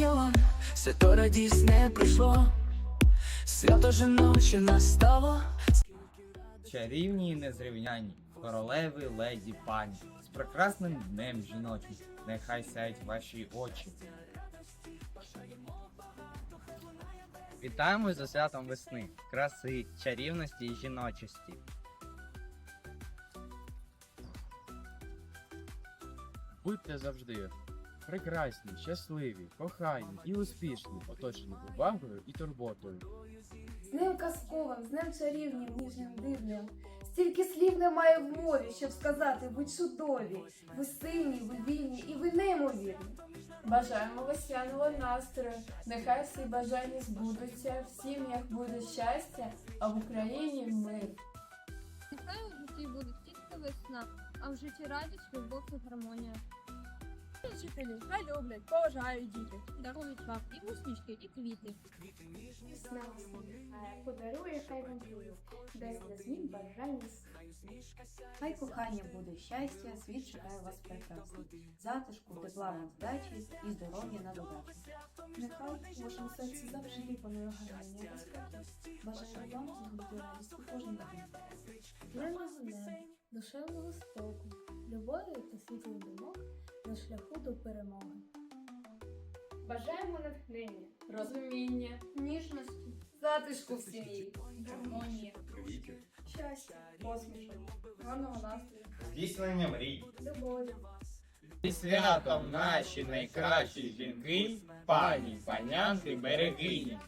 мільйон, свято радісне прийшло, свято жіноче настало. Чарівні і незрівняні, королеви, леді, пані, з прекрасним днем жіночим, нехай сяють ваші очі. Вітаємо за святом весни, краси, чарівності і жіночості. Будьте завжди прекрасні, щасливі, кохайні і успішні, оточені увагою і турботою. З ним казковим, з днем чарівним, ніжним, дивним. Стільки слів немає в мові, щоб сказати, ви чудові, ви сильні, ви вільні і ви неймовірні. Бажаємо весняного настрою. Нехай всі бажання збудуться, в сім'ях буде щастя, а в Україні мир. Нехай у житті буде тільки весна, а в житті радість, любов і гармонія. Вчителі, хай люблять, поважають діти, дарують вам і усмішки, і квіти. Весна подарує хай вам крию, дасть для змін бажання Хай кохання буде щастя, світ чекає вас прекрасно. Затишку, тепла вам вдачі і здоров'я на додачу. Нехай у вашому серці завжди панує гармонія безпеки. Бажаю вам здобути радість у кожному дні. Мирного неба, душевного споку, любові та світлих думок на шляху до перемоги. Бажаємо натхнення, Розуміння, ніжності, затишку в сім'ї, гармонії, щастя, посмішок, гарного настрою, Здійснення мрій. любові. І святом наші найкращі жінки, пані, панянки, берегині.